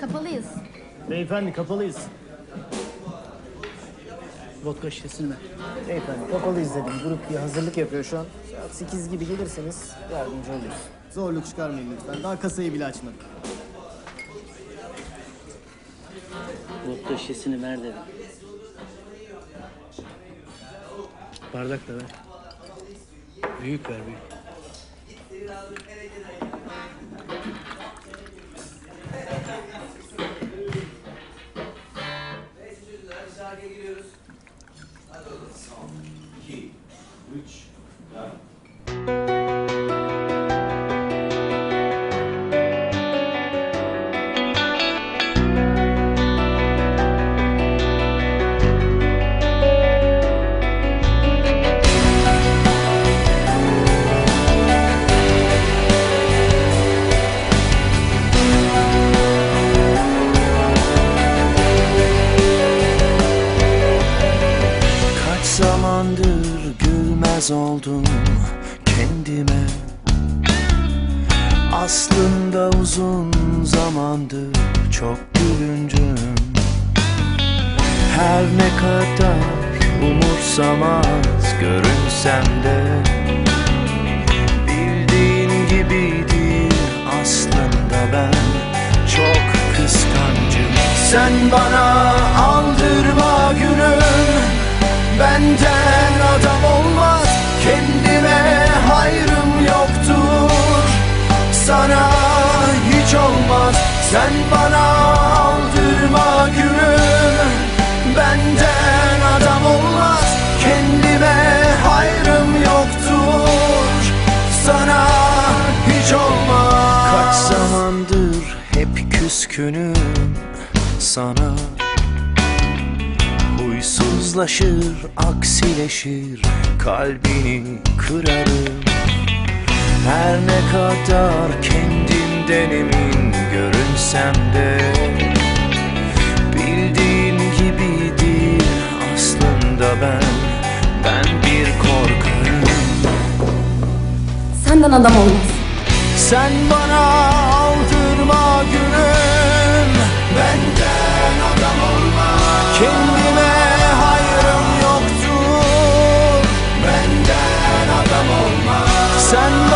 Kapalıyız. Beyefendi kapalıyız. Vodka şişesini ver. Beyefendi kapalıyız dedim. Grup bir hazırlık yapıyor şu an. Saat 8 gibi gelirseniz yardımcı oluruz. Zorluk çıkarmayın lütfen. Daha kasayı bile açmadık. Vodka şişesini ver dedim. Bardak da ver. Büyük ver büyük. Oldum kendime. Aslında uzun zamandır çok gülüncüm Her ne kadar umursamaz görünsem de Bildiğin gibi değil aslında ben. Çok kıskancım. Sen bana Sen bana aldırma gülüm Benden adam olmaz. Kendime hayrım yoktur Sana hiç olmaz. Kaç zamandır hep küskünüm sana. Huysuzlaşır, aksileşir Kalbini kırarım. Her ne kadar kendimden emin bilsem de Bildiğin gibi aslında ben Ben bir korkarım. Senden adam olmaz. Sen bana aldırma gülüm Benden adam olmaz. Kendime hayrım yoktur Benden adam olmaz. Sen